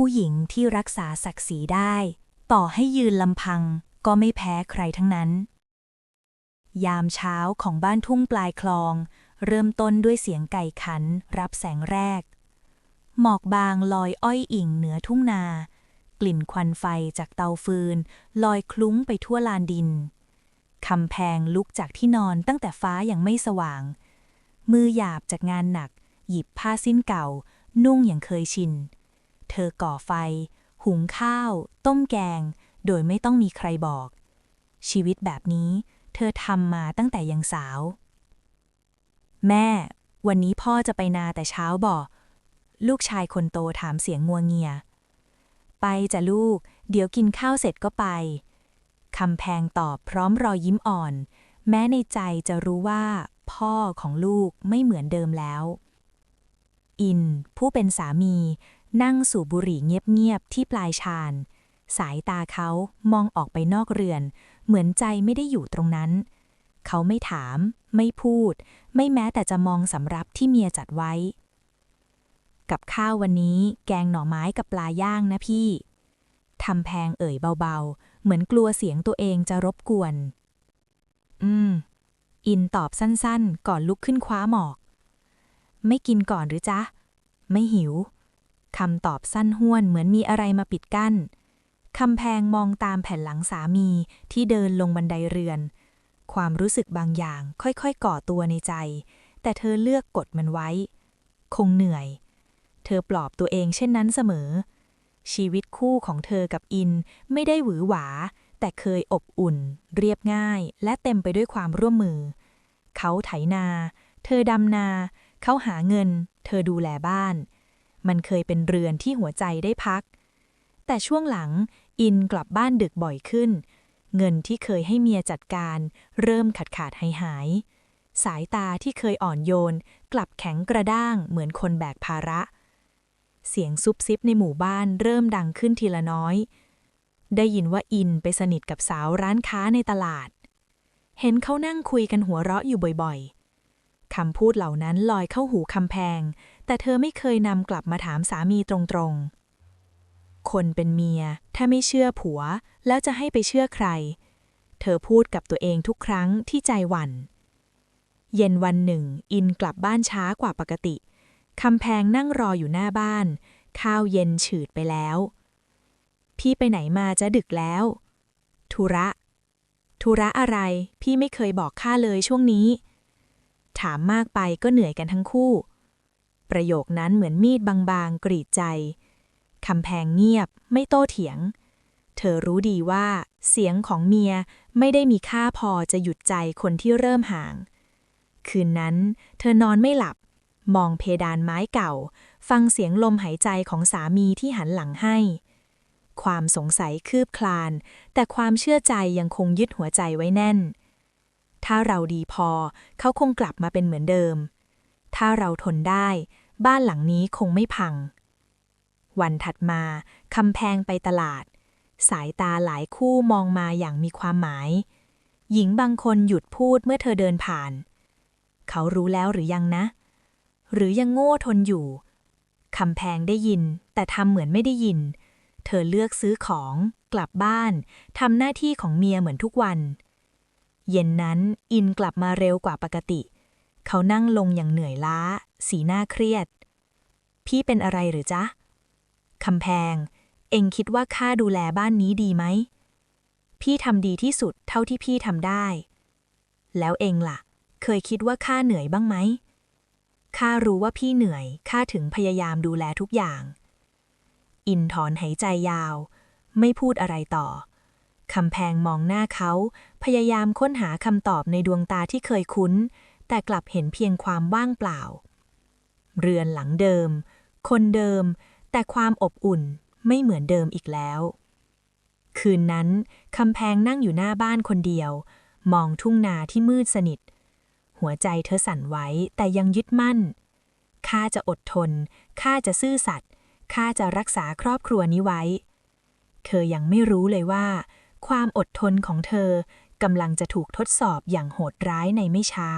ผู้หญิงที่รักษาศักดิ์ศรีได้ ต่อให้ยืนลำพังก็ไม่แพ้ใครทั้งนั้น ยามเช้าของบ้านทุ่งปลายคลอง เริ่มต้นด้วยเสียงไก่ขันรับแสงแรก หมอกบางลอยอ้อยอิ่งเหนือทุ่งนา กลิ่นควันไฟจากเตาฟืน ลอยคลุ้งไปทั่วลานดินคำแพงลุกจากที่นอนตั้งแต่ฟ้ายังไม่สว่าง มือหยาบจากงานหนัก หยิบผ้าสิ้นเก่า นุ่งอย่างเคยชิน เธอก่อไฟ หุงข้าว ต้มแกง โดยไม่ต้องมีใครบอก ชีวิตแบบนี้ เธอทำมาตั้งแต่ยังสาว แม่ วันนี้พ่อจะไปนาแต่เช้าบ่ลูกชายคนโตถามเสียงงัวเงีย ไปจ้ะลูก เดี๋ยวกินข้าวเสร็จก็ไปคำแพงตอบพร้อมรอยยิ้มอ่อน แม้ในใจจะรู้ว่า พ่อของลูกไม่เหมือนเดิมแล้ว อิน ผู้เป็นสามี นั่งสูบบุหรี่เงียบๆที่ปลายชานสายตาเขามองออกไปนอกเรือน เหมือนใจไม่ได้อยู่ตรงนั้น เขาไม่ถาม ไม่พูด ไม่แม้แต่จะมองสำรับที่เมียจัดไว้ กับข้าววันนี้แกงหน่อไม้กับปลาย่างนะพี่ทำแพงเอ่ยเบาๆ เหมือนกลัวเสียงตัวเองจะรบกวน อืม อินตอบสั้นๆ ก่อนลุกขึ้นคว้าหมอก ไม่กินก่อนหรือจ๊ะ ไม่หิว คำตอบสั้นห้วนเหมือนมีอะไรมาปิดกั้น คำแพงมองตามแผ่นหลังสามีที่เดินลงบันไดเรือน ความรู้สึกบางอย่างค่อยๆก่อตัวในใจ แต่เธอเลือกกดมันไว้ คงเหนื่อย เธอปลอบตัวเองเช่นนั้นเสมอ ชีวิตคู่ของเธอกับอินไม่ได้หวือหวา แต่เคยอบอุ่น เรียบง่าย และเต็มไปด้วยความร่วมมือ เขาไถนา เธอดำนา เขาหาเงิน เธอดูแลบ้าน มันเคยเป็นเรือนที่หัวใจได้พัก แต่ช่วงหลังอินกลับบ้านดึกบ่อยขึ้น เงินที่เคยให้เมียจัดการ เริ่มขาดขาดหายหาย สายตาที่เคยอ่อนโยน กลับแข็งกระด้างเหมือนคนแบกภาระ เสียงซุบซิบในหมู่บ้านเริ่มดังขึ้นทีละน้อย ได้ยินว่าอินไปสนิทกับสาวร้านค้าในตลาด เห็นเขานั่งคุยกันหัวเราะอยู่บ่อยๆคำพูดเหล่านั้นลอยเข้าหูคำแพง แต่เธอไม่เคยนำกลับมาถามสามีตรงๆ คนเป็นเมีย ถ้าไม่เชื่อผัว แล้วจะให้ไปเชื่อใคร เธอพูดกับตัวเองทุกครั้งที่ใจหวัน่น เย็นวันหนึ่ง อินกลับบ้านช้ากว่าปกติ คำแพงนั่งรออยู่หน้าบ้าน ข้าวเย็นฉืดไปแล้ว พี่ไปไหนมาจะดึกแล้ว ธุระ ธุระอะไร พี่ไม่เคยบอกข้าเลยช่วงนี้ ถามมากไปก็เหนื่อยกันทั้งคู่ ประโยคนั้นเหมือนมีดบางๆ กรีดใจ คำแพงเงียบไม่โต้เถียง เธอรู้ดีว่า เสียงของเมียไม่ได้มีค่าพอจะหยุดใจคนที่เริ่มห่าง คืนนั้น เธอนอนไม่หลับ มองเพดานไม้เก่า ฟังเสียงลมหายใจของสามีที่หันหลังให้ ความสงสัยคืบคลาน แต่ความเชื่อใจยังคงยึดหัวใจไว้แน่น ถ้าเราดีพอเขาคงกลับมาเป็นเหมือนเดิม ถ้าเราทนได้ บ้านหลังนี้คงไม่พัง วันถัดมาคำแพงไปตลาด สายตาหลายคู่มองมาอย่างมีความหมาย หญิงบางคนหยุดพูดเมื่อเธอเดินผ่าน เขารู้แล้วหรือยังนะ หรือยังโง่ทนอยู่คำแพงได้ยิน แต่ทำเหมือนไม่ได้ยิน เธอเลือกซื้อของกลับบ้านทำหน้าที่ของเมียเหมือนทุกวัน เย็นนั้นอินกลับมาเร็วกว่าปกติเขานั่งลงอย่างเหนื่อยล้า สีหน้าเครียด พี่เป็นอะไรหรือจ๊ะคำแพง เอ็งคิดว่าข้าดูแลบ้านนี้ดีไหม พี่ทำดีที่สุดเท่าที่พี่ทำได้ แล้วเอ็งล่ะ เคยคิดว่าข้าเหนื่อยบ้างไหมข้ารู้ว่าพี่เหนื่อยข้าถึงพยายามดูแลทุกอย่าง อินถอนหายใจยาว ไม่พูดอะไรต่อคำแพงมองหน้าเขา พยายามค้นหาคำตอบในดวงตาที่เคยคุ้น แต่กลับเห็นเพียงความว่างเปล่า เรือนหลังเดิม คนเดิม แต่ความอบอุ่นไม่เหมือนเดิมอีกแล้ว คืนนั้นคำแพงนั่งอยู่หน้าบ้านคนเดียว มองทุ่งนาที่มืดสนิท หัวใจเธอสั่นไหวแต่ยังยึดมั่นข้าจะอดทนข้าจะซื่อสัตย์ข้าจะรักษาครอบครัวนี้ไว้ เธอยังไม่รู้เลยว่า ความอดทนของเธอกำลังจะถูกทดสอบอย่างโหดร้ายในไม่ช้า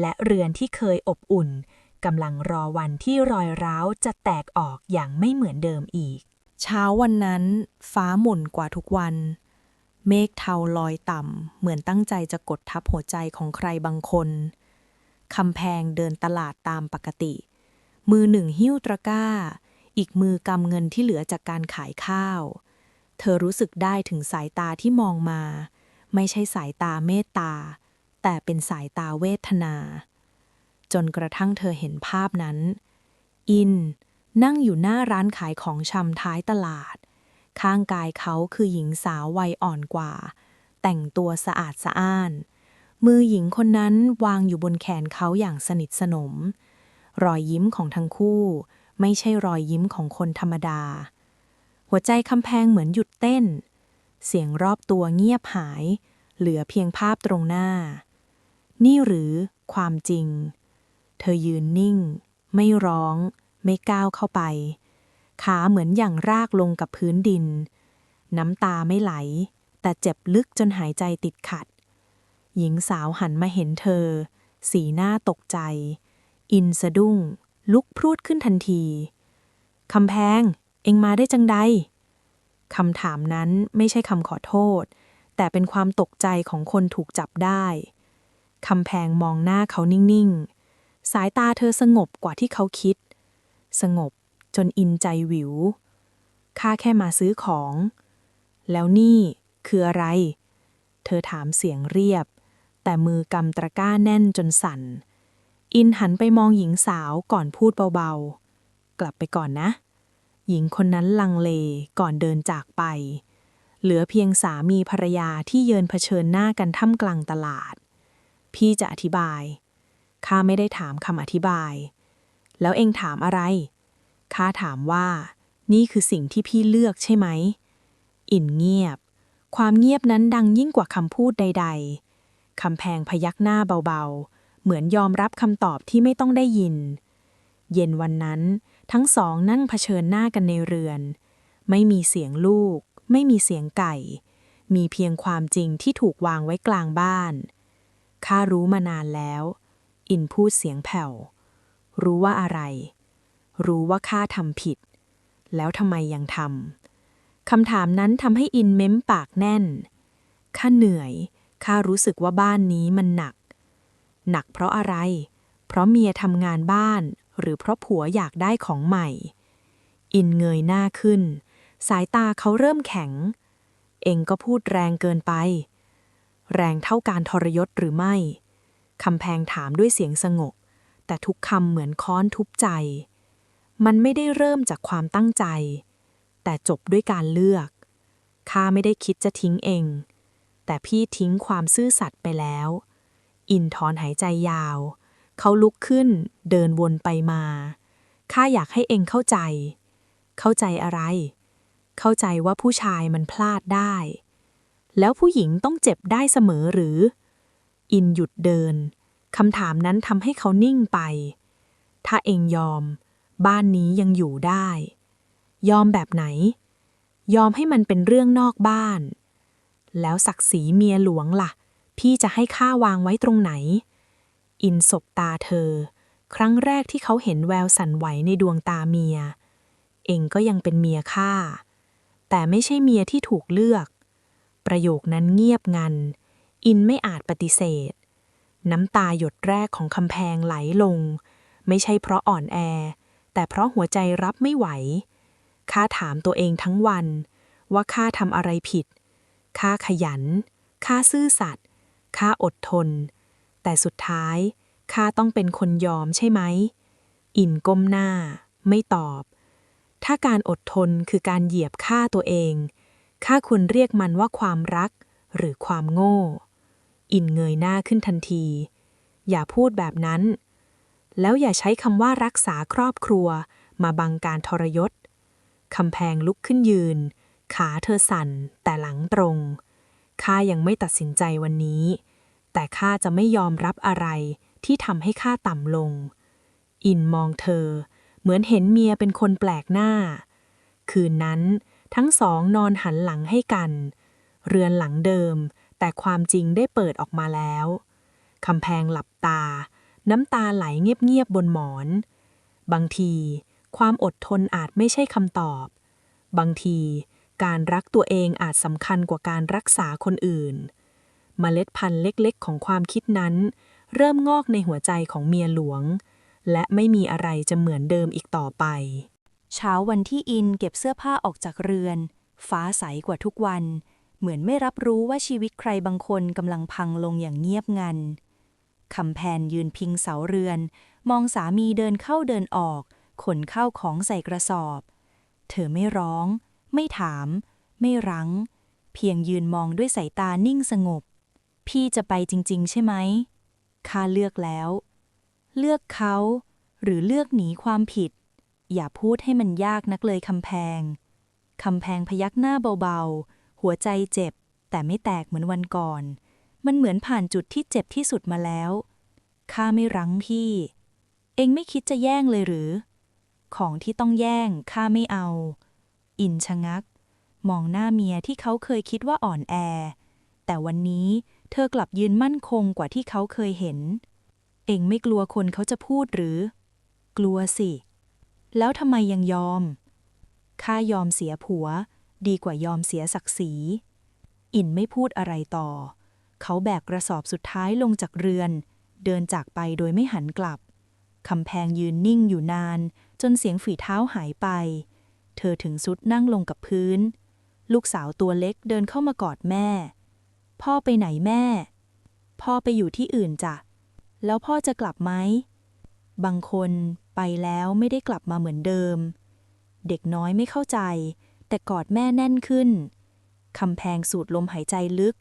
และเรือนที่เคยอบอุ่นกำลังรอวันที่รอยร้าวจะแตกออกอย่างไม่เหมือนเดิมอีก เช้าวันนั้น ฟ้าหม่นกว่าทุกวัน เมฆเทาลอยต่ำ เหมือนตั้งใจจะกดทับหัวใจของใครบางคนคำแพงเดินตลาดตามปกติ มือหนึ่งหิ้วตะกร้า อีกมือกำเงินที่เหลือจากการขายข้าว เธอรู้สึกได้ถึงสายตาที่มองมา ไม่ใช่สายตาเมตตา แต่เป็นสายตาเวทนา จนกระทั่งเธอเห็นภาพนั้น อิน นั่งอยู่หน้าร้านขายของชำท้ายตลาด ข้างกายเขาคือหญิงสาววัยอ่อนกว่า แต่งตัวสะอาดสะอ้าน มือหญิงคนนั้นวางอยู่บนแขนเขาอย่างสนิทสนม รอยยิ้มของทั้งคู่ ไม่ใช่รอยยิ้มของคนธรรมดา หัวใจคำแพงเหมือนหยุดเต้น เสียงรอบตัวเงียบหายเหลือเพียงภาพตรงหน้า นี่หรือความจริง เธอยืนนิ่ง ไม่ร้อง ไม่ก้าวเข้าไป ขาเหมือนอย่างรากลงกับพื้นดิน น้ำตาไม่ไหล แต่เจ็บลึกจนหายใจติดขัด หญิงสาวหันมาเห็นเธอ สีหน้าตกใจ อินสะดุ้ง ลุกพรวดขึ้นทันทีคำแพง เองมาได้จังใดคำถามนั้นไม่ใช่คำขอโทษ แต่เป็นความตกใจของคนถูกจับได้ คำแพงมองหน้าเขานิ่งๆ สายตาเธอสงบกว่าที่เขาคิด สงบจนอินใจหวิว ข้าแค่มาซื้อของ แล้วนี่คืออะไร เธอถามเสียงเรียบ แต่มือกำตะกร้าแน่นจนสั่น อินหันไปมองหญิงสาวก่อนพูดเบาๆ กลับไปก่อนนะ หญิงคนนั้นลังเลก่อนเดินจากไป เหลือเพียงสามีภรรยาที่เยินเผชิญหน้ากันท่ามกลางตลาด พี่จะอธิบาย ข้าไม่ได้ถามคำอธิบาย แล้วเองถามอะไร ข้าถามว่า นี่คือสิ่งที่พี่เลือกใช่ไหม อินเงียบ ความเงียบนั้นดังยิ่งกว่าคำพูดใด ๆ คำแพงพยักหน้าเบาๆ เหมือนยอมรับคำตอบที่ไม่ต้องได้ยิน เย็นวันนั้น ทั้งสองนั่งเผชิญหน้ากันในเรือน ไม่มีเสียงลูก ไม่มีเสียงไก่ มีเพียงความจริงที่ถูกวางไว้กลางบ้าน ข้ารู้มานานแล้ว อินพูดเสียงแผ่ว รู้ว่าอะไร รู้ว่าข้าทำผิด แล้วทำไมยังทำ คำถามนั้นทำให้อินเม้มปากแน่น ข้าเหนื่อย ข้ารู้สึกว่าบ้านนี้มันหนัก หนักเพราะอะไร เพราะเมียทำงานบ้าน หรือเพราะผัวอยากได้ของใหม่ อินเงยหน้าขึ้น สายตาเขาเริ่มแข็ง เองก็พูดแรงเกินไป แรงเท่าการทรยศหรือไม่ คำแพงถามด้วยเสียงสงบ แต่ทุกคำเหมือนค้อนทุบใจ มันไม่ได้เริ่มจากความตั้งใจ แต่จบด้วยการเลือก ข้าไม่ได้คิดจะทิ้งเอง แต่พี่ทิ้งความซื่อสัตย์ไปแล้ว อินถอนหายใจยาว เขาลุกขึ้น เดินวนไปมา ข้าอยากให้เองเข้าใจ เข้าใจอะไร เข้าใจว่าผู้ชายมันพลาดได้ แล้วผู้หญิงต้องเจ็บได้เสมอหรือ อินหยุดเดินคำถามนั้นทำให้เขานิ่งไป ถ้าเองยอม บ้านนี้ยังอยู่ได้ ยอมแบบไหน ยอมให้มันเป็นเรื่องนอกบ้าน แล้วศักดิ์ศรีเมียหลวงล่ะ พี่จะให้ข้าวางไว้ตรงไหน อินสบตาเธอ ครั้งแรกที่เขาเห็นแววสั่นไหวในดวงตาเมีย เองก็ยังเป็นเมียข้าแต่ไม่ใช่เมียที่ถูกเลือก ประโยคนั้นเงียบงัน อินไม่อาจปฏิเสธ น้ำตาหยดแรกของคำแพงไหลลง ไม่ใช่เพราะอ่อนแอ แต่เพราะหัวใจรับไม่ไหว ข้าถามตัวเองทั้งวัน ว่าข้าทำอะไรผิด ข้าขยัน ข้าซื่อสัตย์ ข้าอดทน แต่สุดท้ายข้าต้องเป็นคนยอมใช่ไหม อินก้มหน้า ไม่ตอบ ถ้าการอดทนคือการเหยียบฆ่าตัวเอง ข้าควรเรียกมันว่าความรักหรือความโง่ อินเงยหน้าขึ้นทันที อย่าพูดแบบนั้น แล้วอย่าใช้คำว่ารักษาครอบครัวมาบังการทรยศคำแพงลุกขึ้นยืน ขาเธอสั่นแต่หลังตรง ข้ายังไม่ตัดสินใจวันนี้ แต่ข้าจะไม่ยอมรับอะไรที่ทำให้ข้าต่ำลง อินมองเธอ เหมือนเห็นเมียเป็นคนแปลกหน้า คืนนั้น ทั้งสองนอนหันหลังให้กัน เรือนหลังเดิม แต่ความจริงได้เปิดออกมาแล้วคำแพงหลับตา น้ำตาไหลเงียบๆบนหมอน บางที ความอดทนอาจไม่ใช่คำตอบ บางที การรักตัวเองอาจสำคัญกว่าการรักษาคนอื่น เมล็ดพันธุ์เล็กๆ ของความคิดนั้น เริ่มงอกในหัวใจของเมียหลวง และไม่มีอะไรจะเหมือนเดิมอีกต่อไป เช้าวันที่อินเก็บเสื้อผ้าออกจากเรือน ฟ้าใสกว่าทุกวัน เหมือนไม่รับรู้ว่าชีวิตใครบางคนกำลังพังลงอย่างเงียบงันคำแพนยืนพิงเสาเรือน มองสามีเดินเข้าเดินออก ขนเข้าของใส่กระสอบ เธอไม่ร้อง ไม่ถาม ไม่รั้ง เพียงยืนมองด้วยสายตานิ่งสงบ พี่จะไปจริง ๆ ใช่ไหมข้าเลือกแล้ว เลือกเขา หรือเลือกหนีความผิด อย่าพูดให้มันยากนักเลยคำแพง คำแพงพยักหน้าเบาๆ หัวใจเจ็บ แต่ไม่แตกเหมือนวันก่อน มันเหมือนผ่านจุดที่เจ็บที่สุดมาแล้วข้าไม่รั้งพี่ เองไม่คิดจะแย่งเลยหรือ ของที่ต้องแย่งข้าไม่เอา อินชะงัก มองหน้าเมียที่เขาเคยคิดว่าอ่อนแอ แต่วันนี้เธอกลับยืนมั่นคงกว่าที่เขาเคยเห็น เองไม่กลัวคนเขาจะพูดหรือ กลัวสิ แล้วทำไมยังยอม ข้ายอมเสียผัว ดีกว่ายอมเสียศักดิ์ศรี อินไม่พูดอะไรต่อ เขาแบกกระสอบสุดท้ายลงจากเรือน เดินจากไปโดยไม่หันกลับ คำแพงยืนนิ่งอยู่นาน จนเสียงฝีเท้าหายไป เธอถึงสุดนั่งลงกับพื้น ลูกสาวตัวเล็กเดินเข้ามากอดแม่ พ่อไปไหนแม่ พ่อไปอยู่ที่อื่นจ้ะ แล้วพ่อจะกลับไหม บางคนไปแล้วไม่ได้กลับมาเหมือนเดิม เด็กน้อยไม่เข้าใจ แต่กอดแม่แน่นขึ้นคำแพงสูดลมหายใจลึก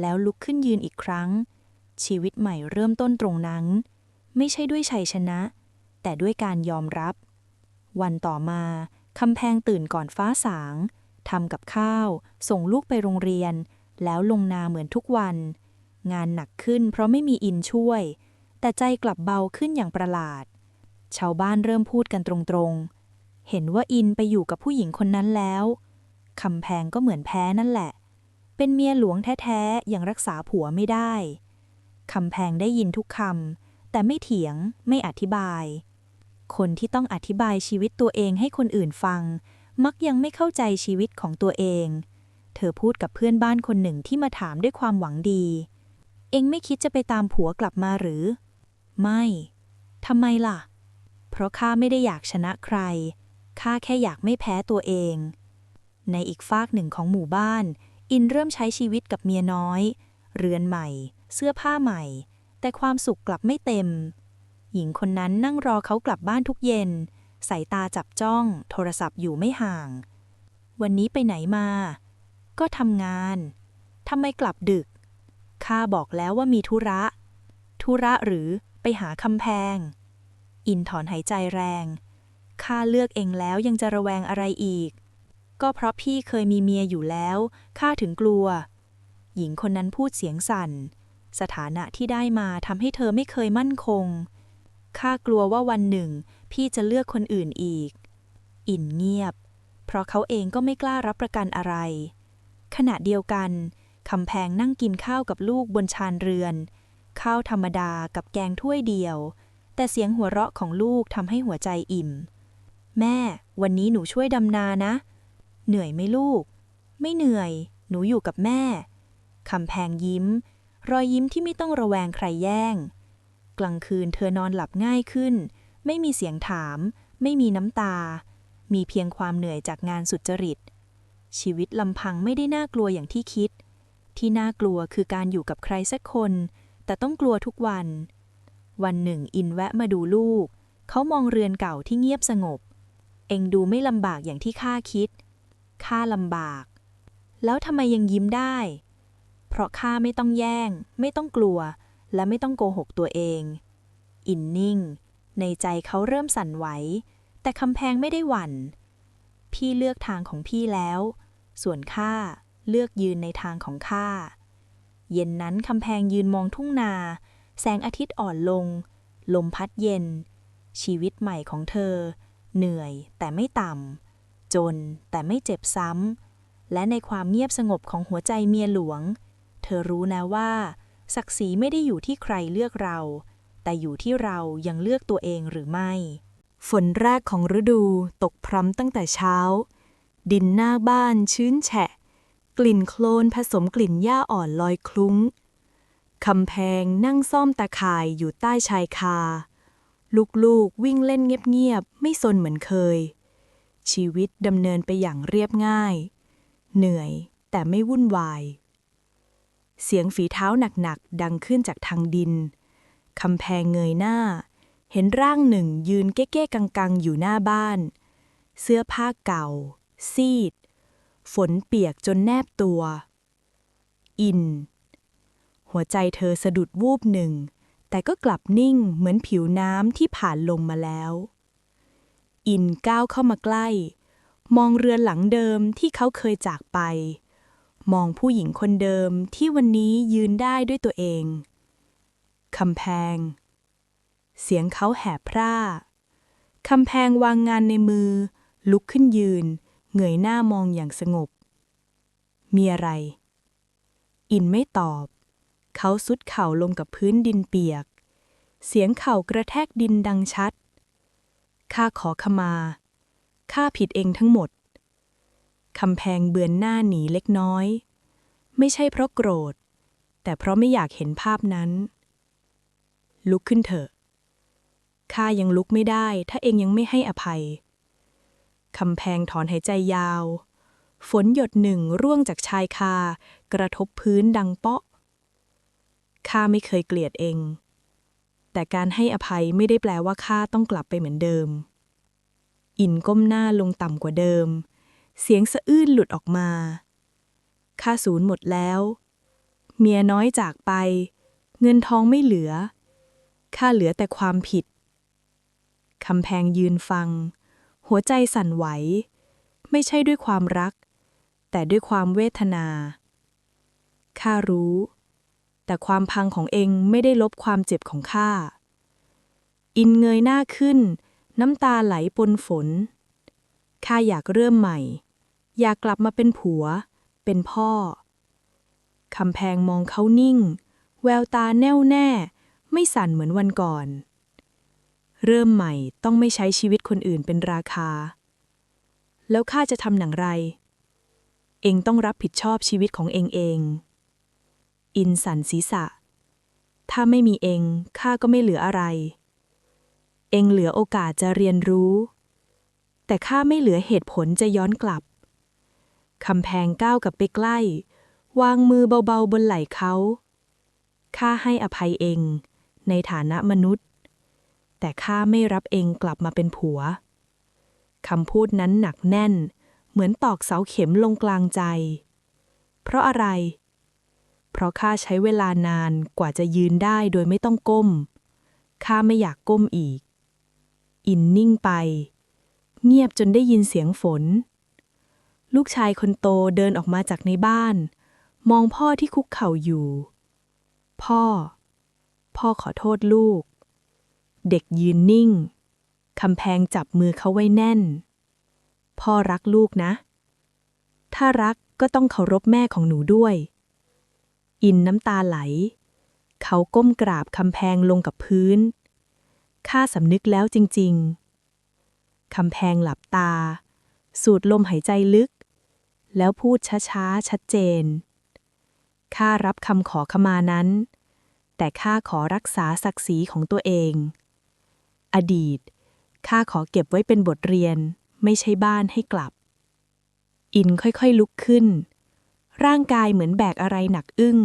แล้วลุกขึ้นยืนอีกครั้ง ชีวิตใหม่เริ่มต้นตรงนั้น ไม่ใช่ด้วยชัยชนะ แต่ด้วยการยอมรับ วันต่อมาคำแพงตื่นก่อนฟ้าสางทำกับข้าว ส่งลูกไปโรงเรียน แล้วลงนาเหมือนทุกวัน งานหนักขึ้นเพราะไม่มีอินช่วย แต่ใจกลับเบาขึ้นอย่างประหลาด ชาวบ้านเริ่มพูดกันตรงๆ เห็นว่าอินไปอยู่กับผู้หญิงคนนั้นแล้วคำแพงก็เหมือนแพ้นั่นแหละ เป็นเมียหลวงแท้ๆยังรักษาผัวไม่ได้คำแพงได้ยินทุกคำแต่ไม่เถียงไม่อธิบาย คนที่ต้องอธิบายชีวิตตัวเองให้คนอื่นฟัง มักยังไม่เข้าใจชีวิตของตัวเอง เธอพูดกับเพื่อนบ้านคนหนึ่งที่มาถามด้วยความหวังดี เองไม่คิดจะไปตามผัวกลับมาหรือ ไม่ทำไมล่ะ เพราะข้าไม่ได้อยากชนะใคร ข้าแค่อยากไม่แพ้ตัวเอง ในอีกฟากหนึ่งของหมู่บ้าน อินเริ่มใช้ชีวิตกับเมียน้อย เรือนใหม่ เสื้อผ้าใหม่ แต่ความสุขกลับไม่เต็ม หญิงคนนั้นนั่งรอเขากลับบ้านทุกเย็น สายตาจับจ้อง โทรศัพท์อยู่ไม่ห่าง วันนี้ไปไหนมา ก็ทำงาน ทำไมกลับดึก ข้าบอกแล้วว่ามีธุระ ธุระหรือ หาคำแพง อินถอนหายใจแรง ข้าเลือกเองแล้วยังจะระแวงอะไรอีก ก็เพราะพี่เคยมีเมียอยู่แล้ว ข้าถึงกลัว หญิงคนนั้นพูดเสียงสั่น สถานะที่ได้มาทำให้เธอไม่เคยมั่นคง ข้ากลัวว่าวันหนึ่ง พี่จะเลือกคนอื่นอีก อินเงียบ เพราะเขาเองก็ไม่กล้ารับประกันอะไร ขณะเดียวกันคำแพงนั่งกินข้าวกับลูกบนชานเรือน ข้าวธรรมดากับแกงถ้วยเดียว แต่เสียงหัวเราะของลูกทำให้หัวใจอิ่ม แม่ วันนี้หนูช่วยดำนานะ เหนื่อยไหมลูก ไม่เหนื่อย หนูอยู่กับแม่คำแพงยิ้ม รอยยิ้มที่ไม่ต้องระแวงใครแย่ง กลางคืนเธอนอนหลับง่ายขึ้น ไม่มีเสียงถาม ไม่มีน้ำตา มีเพียงความเหนื่อยจากงานสุจริต ชีวิตลำพังไม่ได้น่ากลัวอย่างที่คิด ที่น่ากลัวคือการอยู่กับใครสักคน แต่ต้องกลัวทุกวัน วันหนึ่งอินแวะมาดูลูก เขามองเรือนเก่าที่เงียบสงบ เองดูไม่ลำบากอย่างที่ข้าคิด ข้าลำบาก แล้วทำไมยังยิ้มได้ เพราะข้าไม่ต้องแย่ง ไม่ต้องกลัว และไม่ต้องโกหกตัวเอง อินนิ่ง ในใจเขาเริ่มสั่นไหว แต่คำแพงไม่ได้หวั่น พี่เลือกทางของพี่แล้ว ส่วนข้าเลือกยืนในทางของข้า เย็นนั้นคำแพงยืนมองทุ่งนา แสงอาทิตย์อ่อนลง ลมพัดเย็น ชีวิตใหม่ของเธอ เหนื่อยแต่ไม่ต่ำจนแต่ไม่เจ็บซ้ำ และในความเงียบสงบของหัวใจเมียหลวง เธอรู้นะว่า ศักดิ์ศรีไม่ได้อยู่ที่ใครเลือกเรา แต่อยู่ที่เรายังเลือกตัวเองหรือไม่ ฝนแรกของฤดูตกพรำตั้งแต่เช้า ดินหน้าบ้านชื้นแฉะ กลิ่นโคลนผสมกลิ่นหญ้าอ่อนลอยคลุ้ง คำแพงนั่งซ่อมตาข่ายอยู่ใต้ชายคา ลูกๆวิ่งเล่นเงียบๆ ไม่สนเหมือนเคย ชีวิตดำเนินไปอย่างเรียบง่าย เหนื่อยแต่ไม่วุ่นวาย เสียงฝีเท้าหนักๆ ดังขึ้นจากทางดิน คำแพงเงยหน้า เห็นร่างหนึ่งยืนเก้ๆกังๆ อยู่หน้าบ้าน เสื้อผ้าเก่า ซีด ฝนเปียกจนแนบตัว อิน หัวใจเธอสะดุดวูบหนึ่ง แต่ก็กลับนิ่งเหมือนผิวน้ำที่ผ่านลมมาแล้ว อินก้าวเข้ามาใกล้ มองเรือนหลังเดิมที่เขาเคยจากไป มองผู้หญิงคนเดิมที่วันนี้ยืนได้ด้วยตัวเองคำแพง เสียงเขาแหบพร่าคำแพงวางงานในมือ ลุกขึ้นยืน เงยหน้ามองอย่างสงบ มีอะไร อินไม่ตอบ เขาสุดเข่าลงกับพื้นดินเปียก เสียงเข่ากระแทกดินดังชัด ข้าขอขมา ข้าผิดเองทั้งหมด คำแพงเบือนหน้าหนีเล็กน้อย ไม่ใช่เพราะโกรธ แต่เพราะไม่อยากเห็นภาพนั้น ลุกขึ้นเถอะ ข้ายังลุกไม่ได้ถ้าเองยังไม่ให้อภัย คำแพงถอนหายใจยาว ฝนหยดหนึ่งร่วงจากชายคา กระทบพื้นดังเปาะ ข้าไม่เคยเกลียดเอง แต่การให้อภัยไม่ได้แปลว่าข้าต้องกลับไปเหมือนเดิม อินก้มหน้าลงต่ำกว่าเดิม เสียงสะอื้นหลุดออกมา ข้าสูญหมดแล้ว เมียน้อยจากไป เงินทองไม่เหลือ ข้าเหลือแต่ความผิดคำแพงยืนฟัง หัวใจสั่นไหว ไม่ใช่ด้วยความรัก แต่ด้วยความเวทนา ข้ารู้ แต่ความพังของเองไม่ได้ลบความเจ็บของข้า อินเงยหน้าขึ้น น้ำตาไหลปนฝน ข้าอยากเริ่มใหม่ อยากกลับมาเป็นผัว เป็นพ่อ คำแพงมองเขานิ่ง แววตาแน่วแน่ ไม่สั่นเหมือนวันก่อน เริ่มใหม่ต้องไม่ใช้ชีวิตคนอื่นเป็นราคา แล้วข้าจะทำหนังไร เองต้องรับผิดชอบชีวิตของเองเอง อินสันศีรษะ ถ้าไม่มีเองข้าก็ไม่เหลืออะไร เองเหลือโอกาสจะเรียนรู้ แต่ข้าไม่เหลือเหตุผลจะย้อนกลับคำแพงก้าวกับไปใกล้ วางมือเบาๆบนไหล่เขา ข้าให้อภัยเอง ในฐานะมนุษย์ แต่ข้าไม่รับเองกลับมาเป็นผัวคำพูดนั้นหนักแน่น เหมือนตอกเสาเข็มลงกลางใจ เพราะอะไร เพราะข้าใช้เวลานานกว่าจะยืนได้โดยไม่ต้องก้ม ข้าไม่อยากก้มอีก อินนิ่งไป เงียบจนได้ยินเสียงฝน ลูกชายคนโตเดินออกมาจากในบ้าน มองพ่อที่คุกเข่าอยู่ พ่อ พ่อขอโทษลูก เด็กยืนนิ่ง คำแพงจับมือเขาไว้แน่น พ่อรักลูกนะ ถ้ารักก็ต้องเคารพแม่ของหนูด้วย อินน้ำตาไหล เขาก้มกราบคำแพงลงกับพื้น ข้าสำนึกแล้วจริง ๆ คำแพงหลับตา สูดลมหายใจลึก แล้วพูดช้าๆ ชัดเจน ข้ารับคำขอขมานั้น แต่ข้าขอรักษาศักดิ์ศรีของตัวเอง อดีต ข้าขอเก็บไว้เป็นบทเรียน ไม่ใช่บ้านให้กลับ อินค่อยๆลุกขึ้น ร่างกายเหมือนแบกอะไรหนักอึ้ง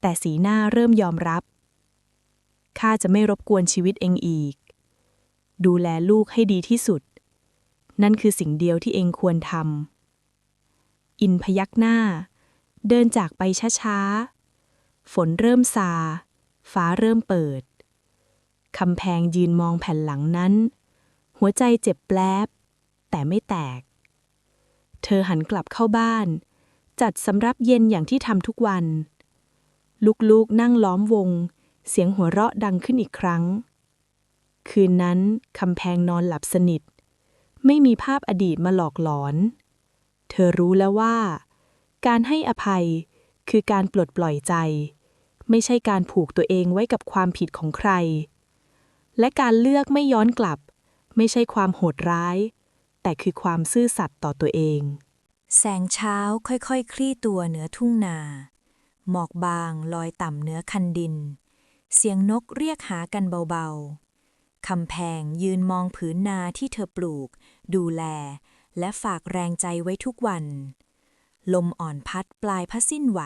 แต่สีหน้าเริ่มยอมรับ ข้าจะไม่รบกวนชีวิตเองอีก ดูแลลูกให้ดีที่สุด นั่นคือสิ่งเดียวที่เองควรทำ อินพยักหน้า เดินจากไปช้าๆ ฝนเริ่มซา ฟ้าเริ่มเปิด คำแพงยืนมองแผ่นหลังนั้น หัวใจเจ็บแปลบ แต่ไม่แตก เธอหันกลับเข้าบ้าน จัดสำรับเย็นอย่างที่ทำทุกวัน ลูกๆนั่งล้อมวง เสียงหัวเราะดังขึ้นอีกครั้ง คืนนั้นคำแพงนอนหลับสนิท ไม่มีภาพอดีตมาหลอกหลอน เธอรู้แล้วว่า การให้อภัยคือการปลดปล่อยใจ ไม่ใช่การผูกตัวเองไว้กับความผิดของใคร และการเลือกไม่ย้อนกลับ ไม่ใช่ความโหดร้าย แต่คือความซื่อสัตย์ต่อตัวเอง แสงเช้าค่อยๆคลี่ตัวเหนือทุ่งนา หมอกบางลอยต่ำเหนือคันดิน เสียงนกเรียกหากันเบาๆ คำแพงยืนมองผืนนาที่เธอปลูก ดูแล และฝากแรงใจไว้ทุกวัน ลมอ่อนพัดปลายผ้าสิ้นไหว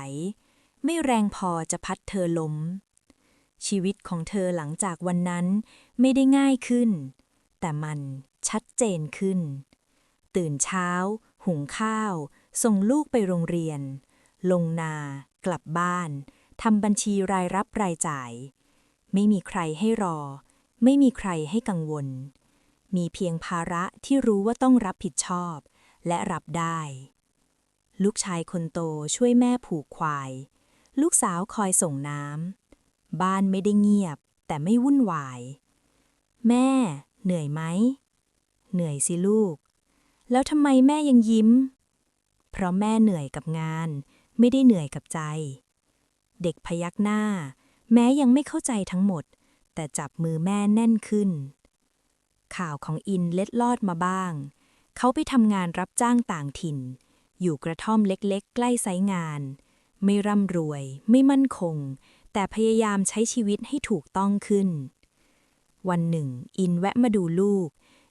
ไม่แรงพอจะพัดเธอล้ม ชีวิตของเธอหลังจากวันนั้นไม่ได้ง่ายขึ้น แต่มันชัดเจนขึ้น ตื่นเช้า หุงข้าว ส่งลูกไปโรงเรียน ลงนา กลับบ้านทำบัญชีรายรับรายจ่าย ไม่มีใครให้รอ ไม่มีใครให้กังวล มีเพียงภาระที่รู้ว่าต้องรับผิดชอบ และรับได้ ลูกชายคนโตช่วยแม่ผูกควาย ลูกสาวคอยส่งน้ำ บ้านไม่ได้เงียบ แต่ไม่วุ่นวาย แม่ เหนื่อยไหม เหนื่อยสิลูก แล้วทำไมแม่ยังยิ้ม เพราะแม่เหนื่อยกับงาน ไม่ได้เหนื่อยกับใจ เด็กพยักหน้า แม้ยังไม่เข้าใจทั้งหมด แต่จับมือแม่แน่นขึ้น ข่าวของอินเล็ดลอดมาบ้าง เขาไปทำงานรับจ้างต่างถิ่น อยู่กระท่อมเล็กๆ ใกล้ไซงาน ไม่ร่ำรวย ไม่มั่นคง แต่พยายามใช้ชีวิตให้ถูกต้องขึ้น วันหนึ่ง อินแวะมาดูลูก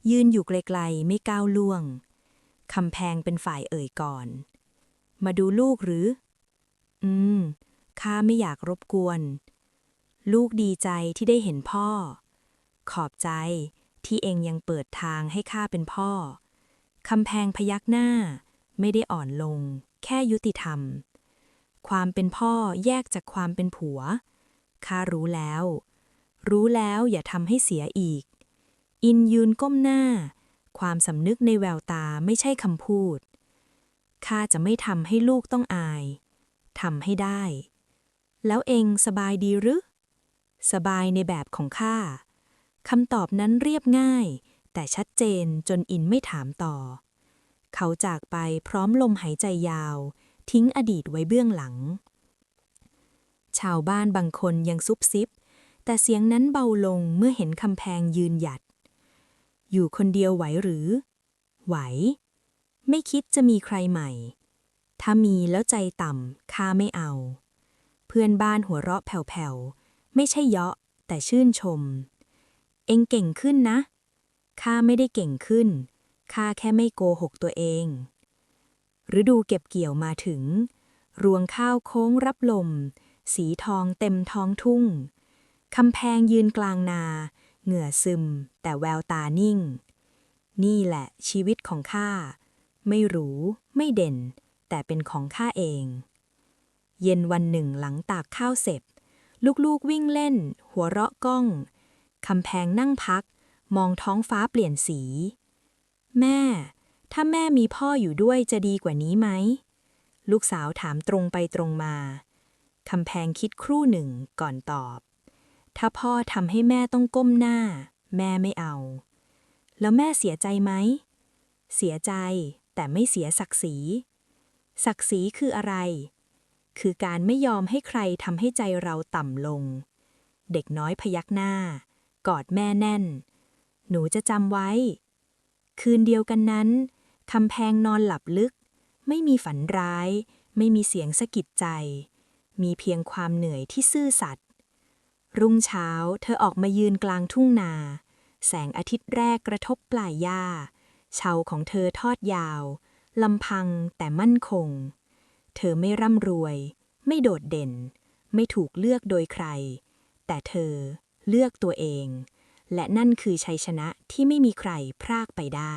ยืนอยู่ไกลๆ ไม่ก้าวล่วงคำแพงเป็นฝ่ายเอ่ยก่อน มาดูลูกหรือ อืม ข้าไม่อยากรบกวน ลูกดีใจที่ได้เห็นพ่อ ขอบใจที่เองยังเปิดทางให้ข้าเป็นพ่อ คำแพงพยักหน้า ไม่ได้อ่อนลง แค่ยุติธรรม ความเป็นพ่อแยกจากความเป็นผัว ข้ารู้แล้ว รู้แล้วอย่าทำให้เสียอีก อินยืนก้มหน้า ความสำนึกในแววตาไม่ใช่คำพูด ข้าจะไม่ทำให้ลูกต้องอาย ทำให้ได้ แล้วเองสบายดีหรือ สบายในแบบของข้า คำตอบนั้นเรียบง่าย แต่ชัดเจนจนอินไม่ถามต่อ เขาจากไปพร้อมลมหายใจยาว ทิ้งอดีตไว้เบื้องหลัง ชาวบ้านบางคนยังซุบซิบ แต่เสียงนั้นเบาลงเมื่อเห็นคำแพงยืนหยัด อยู่คนเดียวไหวหรือ ไหว ไม่คิดจะมีใครใหม่ ถ้ามีแล้วใจต่ำข้าไม่เอา เพื่อนบ้านหัวเราะแผ่วๆ ไม่ใช่เยาะแต่ชื่นชม เองเก่งขึ้นนะข้าไม่ได้เก่งขึ้นข้าแค่ไม่โกหกตัวเอง ฤดูเก็บเกี่ยวมาถึง รวงข้าวโค้งรับลม สีทองเต็มท้องทุ่งคำแพงยืนกลางนา เหงื่อซึม แต่แววตานิ่ง นี่แหละชีวิตของข้า ไม่หรู ไม่เด่น แต่เป็นของข้าเอง เย็นวันหนึ่งหลังตากข้าวเสร็จ ลูกๆวิ่งเล่น หัวเราะก้องคำแพงนั่งพัก มองท้องฟ้าเปลี่ยนสี แม่ ถ้าแม่มีพ่ออยู่ด้วยจะดีกว่านี้ไหม ลูกสาวถามตรงไปตรงมา คำแพงคิดครู่หนึ่งก่อนตอบ ถ้าพ่อทำให้แม่ต้องก้มหน้า แม่ไม่เอา แล้วแม่เสียใจไหม เสียใจแต่ไม่เสียศักดิ์ศรี ศักดิ์ศรีคืออะไร คือการไม่ยอมให้ใครทำให้ใจเราต่ำลง เด็กน้อยพยักหน้า กอดแม่แน่น หนูจะจำไว้ คืนเดียวกันนั้น คำแพงนอนหลับลึก ไม่มีฝันร้าย ไม่มีเสียงสะกิดใจ มีเพียงความเหนื่อยที่ซื่อสัตย์รุ่งเช้าเธอออกมายืนกลางทุ่งนา แสงอาทิตย์แรกกระทบปลายหญ้าเชาของเธอทอดยาว ลำพังแต่มั่นคง เธอไม่ร่ำรวย ไม่โดดเด่น ไม่ถูกเลือกโดยใคร แต่เธอเลือกตัวเอง และนั่นคือชัยชนะที่ไม่มีใครพรากไปได้